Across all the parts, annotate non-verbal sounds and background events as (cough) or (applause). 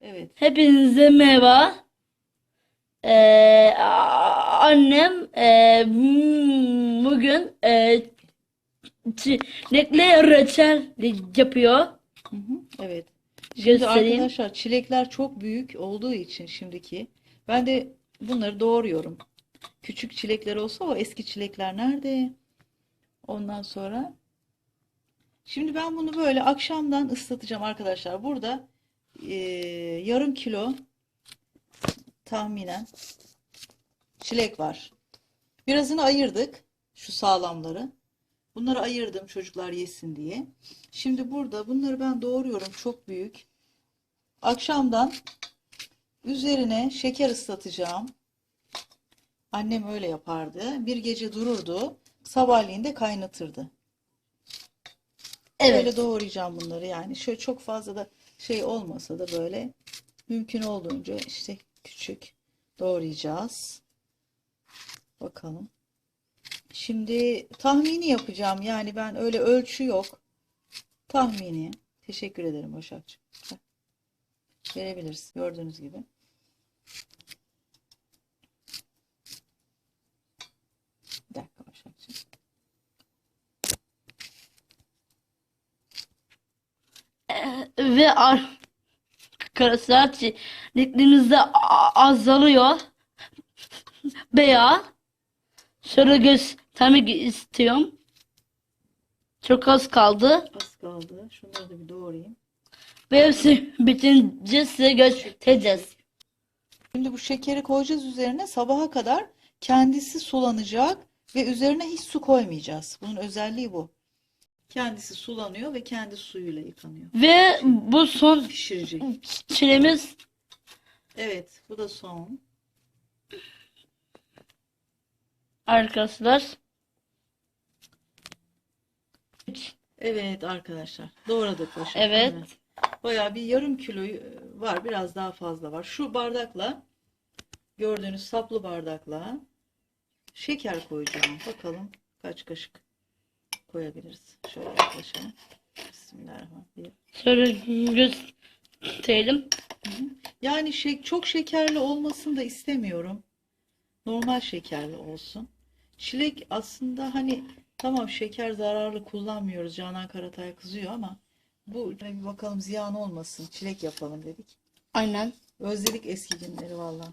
Evet. Hepinize merhaba. Ee, annem e, bugün e, çilekli reçel yapıyor. Hı hı, Evet. Şimdi Göstereyim. arkadaşlar çilekler çok büyük olduğu için şimdiki ben de bunları doğruyorum. Küçük çilekler olsa o eski çilekler nerede? Ondan sonra şimdi ben bunu böyle akşamdan ıslatacağım arkadaşlar. Burada e, yarım kilo tahminen çilek var. Birazını ayırdık. Şu sağlamları. Bunları ayırdım çocuklar yesin diye. Şimdi burada bunları ben doğruyorum çok büyük. Akşamdan üzerine şeker ıslatacağım. Annem öyle yapardı. Bir gece dururdu. Sabahleyin de kaynatırdı. Evet. Böyle doğrayacağım bunları yani. Şöyle çok fazla da şey olmasa da böyle mümkün olduğunca işte küçük doğrayacağız. Bakalım. Şimdi tahmini yapacağım. Yani ben öyle ölçü yok. Tahmini. Teşekkür ederim Başakçığım. Verebiliriz. Gördüğünüz gibi. Bir dakika Başakçığım. Ve arkadaşlar çileklerimiz de a- azalıyor. Veya şöyle göstermek istiyorum. Çok az kaldı. Az kaldı. Şunları da bir doğrayayım. Ve hepsi bitince size göstereceğiz. Şimdi bu şekeri koyacağız üzerine sabaha kadar kendisi sulanacak ve üzerine hiç su koymayacağız. Bunun özelliği bu. Kendisi sulanıyor ve kendi suyuyla yıkanıyor. Ve bu son Pişirecek. çilemiz Evet, bu da son. arkadaşlar. Evet arkadaşlar, doğradık Başak. Evet. Bayağı bir yarım kilo var, biraz daha fazla var. Şu bardakla, gördüğünüz saplı bardakla şeker koyacağım. Bakalım kaç kaşık koyabiliriz. Şöyle yaklaşalım. Bismillahirrahmanirrahim. Şöyle gösterelim. Yani şey, çok şekerli olmasını da istemiyorum. Normal şekerli olsun. Çilek aslında hani tamam şeker zararlı kullanmıyoruz. Canan Karatay kızıyor ama bu bir bakalım ziyan olmasın. Çilek yapalım dedik. Aynen. Özledik eski günleri valla.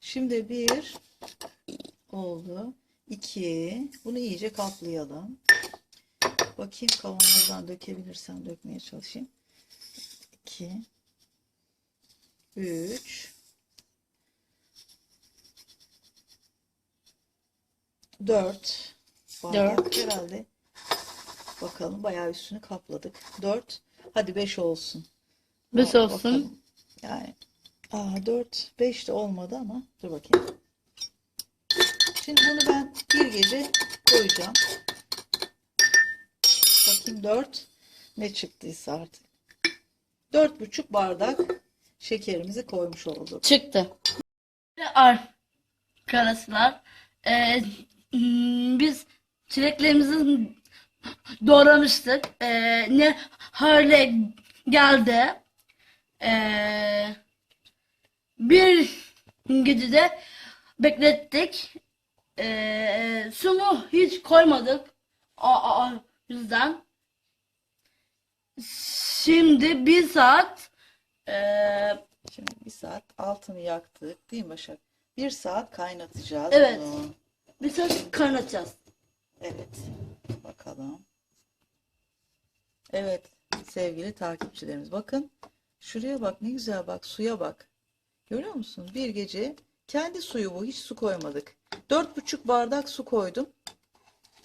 Şimdi bir oldu. İki. Bunu iyice kaplayalım. Bakayım kavanozdan dökebilirsem dökmeye çalışayım. İki. Üç. Dört. Bardak Dört. herhalde. Bakalım bayağı üstünü kapladık. Dört. Hadi beş olsun. Beş Bak- olsun. bakalım. Yani aa, 4 5 de olmadı ama dur bakayım. Şimdi bunu ben bir gece koyacağım. Bakayım 4 ne çıktıysa artık. Dört buçuk bardak şekerimizi koymuş olduk. Çıktı. Arkadaşlar e, hmm, biz çileklerimizi doğramıştık. E, ne hale geldi. E, bir gecede beklettik. E, sumu hiç koymadık. O, o, o yüzden. Şimdi bir saat e, Şimdi bir saat altını yaktık değil mi Başak? Bir saat kaynatacağız Evet. bunu. bir saat kaynatacağız. Evet. Bakalım. Evet sevgili takipçilerimiz bakın. Şuraya bak ne güzel bak suya bak. Görüyor musun? Bir gece kendi suyu bu hiç su koymadık. Dört buçuk bardak su koydum.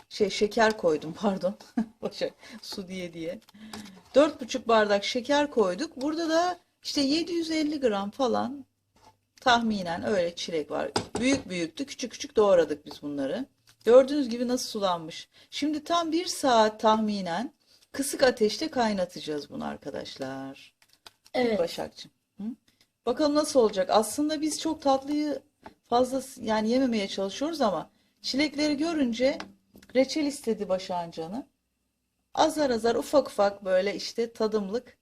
Şey şeker koydum (laughs) pardon. Boşa su diye diye. Dört buçuk bardak şeker koyduk. Burada da işte 750 gram falan tahminen öyle çilek var. Büyük büyüktü. Küçük küçük doğradık biz bunları. Gördüğünüz gibi nasıl sulanmış. Şimdi tam bir saat tahminen kısık ateşte kaynatacağız bunu arkadaşlar. Evet. Başakçığım. Hı? Bakalım nasıl olacak. Aslında biz çok tatlıyı fazla yani yememeye çalışıyoruz ama çilekleri görünce reçel istedi Başak'ın canı. Azar azar ufak ufak böyle işte tadımlık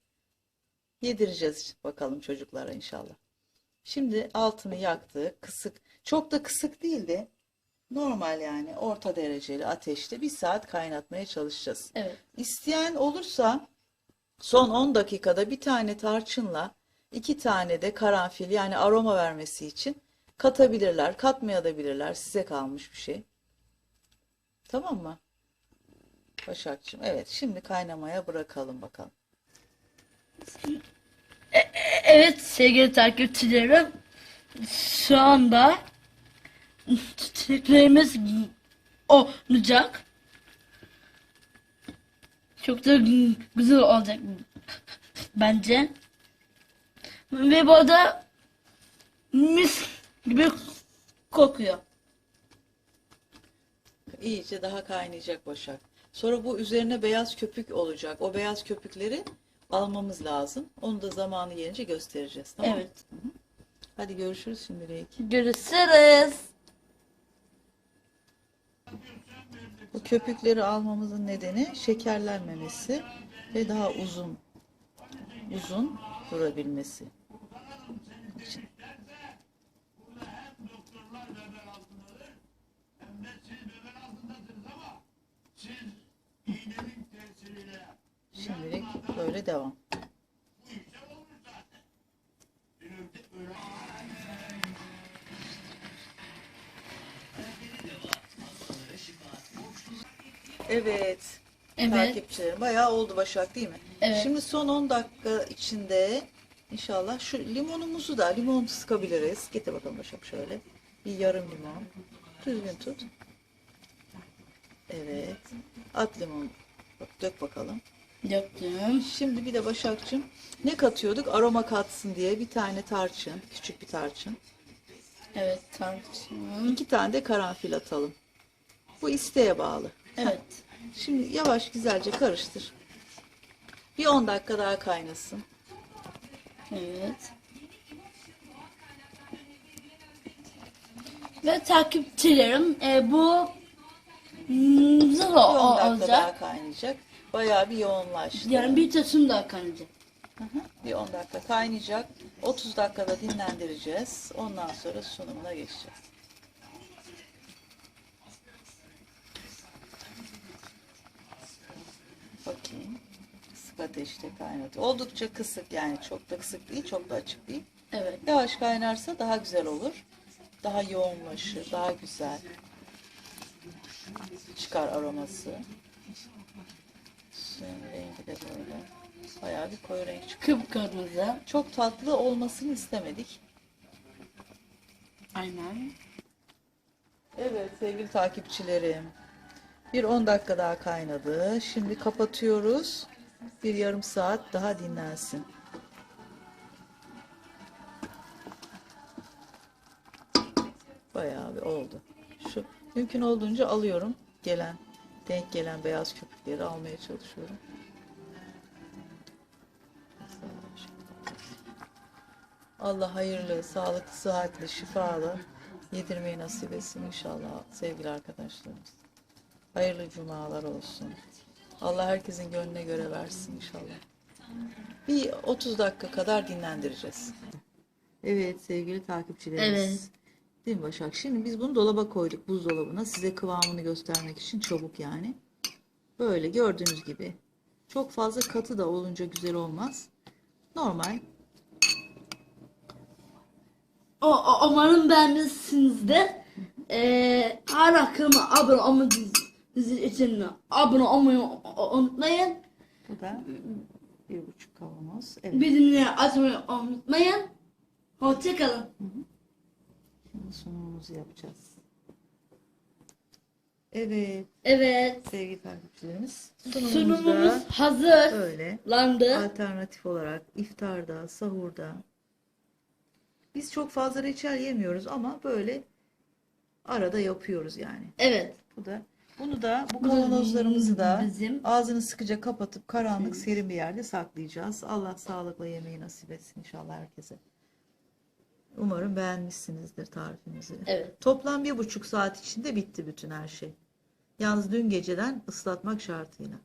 yedireceğiz bakalım çocuklara inşallah. Şimdi altını yaktık. Kısık. Çok da kısık değil de normal yani orta dereceli ateşte bir saat kaynatmaya çalışacağız. Evet. İsteyen olursa son 10 dakikada bir tane tarçınla iki tane de karanfil yani aroma vermesi için katabilirler. Katmayabilirler. Size kalmış bir şey. Tamam mı? Başakçığım. Evet şimdi kaynamaya bırakalım bakalım. Evet sevgili takipçilerim. Şu anda çiçeklerimiz olacak. Çok da güzel olacak bence. Ve bu arada mis gibi kokuyor. İyice daha kaynayacak Başak. Sonra bu üzerine beyaz köpük olacak. O beyaz köpükleri almamız lazım. Onu da zamanı gelince göstereceğiz. Tamam mı? Evet. Hadi görüşürüz şimdilik. Görüşürüz. Bu köpükleri almamızın nedeni şekerlenmemesi ve daha uzun uzun durabilmesi için. Şimdilik böyle devam. Evet. Evet. Takipçilerim bayağı oldu Başak değil mi? Evet. Şimdi son 10 dakika içinde inşallah şu limonumuzu da limon sıkabiliriz. Getir bakalım Başak şöyle. Bir yarım limon. Düzgün tut. Evet. At limon. Bak, dök bakalım. Döktüm. Şimdi bir de Başakçım ne katıyorduk? Aroma katsın diye bir tane tarçın. Küçük bir tarçın. Evet tarçın. İki tane de karanfil atalım. Bu isteğe bağlı. Evet. (laughs) Şimdi yavaş güzelce karıştır. Bir 10 dakika daha kaynasın. Evet. Ve takipçilerim e, bu hmm, güzel Bir o- 10 o- dakika olacak. daha kaynayacak. Bayağı bir yoğunlaştı. Yarın bir taşım daha kaynayacak. Hı hı. Bir 10 dakika kaynayacak. 30 dakikada dinlendireceğiz. Ondan sonra sunumuna geçeceğiz. Bakayım. Kısık ateşte kaynat. Oldukça kısık yani çok da kısık değil, çok da açık değil. Evet. Yavaş kaynarsa daha güzel olur. Daha yoğunlaşır, daha güzel. Çıkar aroması. Suyun rengi de böyle. Bayağı bir koyu renk. Kıpkırmızı. Çok tatlı olmasını istemedik. Aynen. Evet sevgili takipçilerim. Bir 10 dakika daha kaynadı. Şimdi kapatıyoruz. Bir yarım saat daha dinlensin. Bayağı bir oldu. Şu mümkün olduğunca alıyorum. Gelen, denk gelen beyaz köpükleri almaya çalışıyorum. Allah hayırlı, sağlıklı, sıhhatli, şifalı yedirmeyi nasip etsin inşallah sevgili arkadaşlarımız. Hayırlı cumalar olsun. Allah herkesin gönlüne göre versin inşallah. Bir 30 dakika kadar dinlendireceğiz. Evet sevgili takipçilerimiz. Evet. Değil mi Başak? Şimdi biz bunu dolaba koyduk buzdolabına. Size kıvamını göstermek için çabuk yani. Böyle gördüğünüz gibi. Çok fazla katı da olunca güzel olmaz. Normal O, o, umarım beğenmişsinizdir. Ee, hala kanalıma abone olmayı için abone olmayı unutmayın. Bu da bir buçuk kavanoz. Evet. Bildirimleri açmayı unutmayın. Hoşçakalın. Şimdi sunumumuzu yapacağız. Evet Evet. sevgili takipçilerimiz. Sunumumuz hazır. böyle Landı. alternatif olarak iftarda, sahurda. Biz çok fazla reçel yemiyoruz ama böyle arada yapıyoruz yani. Evet. Bu da bunu da bu kavanozlarımızı da Bizim. ağzını sıkıca kapatıp karanlık serin bir yerde saklayacağız. Allah sağlıkla yemeği nasip etsin inşallah herkese. Umarım beğenmişsinizdir tarifimizi. Evet. Toplam bir buçuk saat içinde bitti bütün her şey. Yalnız dün geceden ıslatmak şartıyla.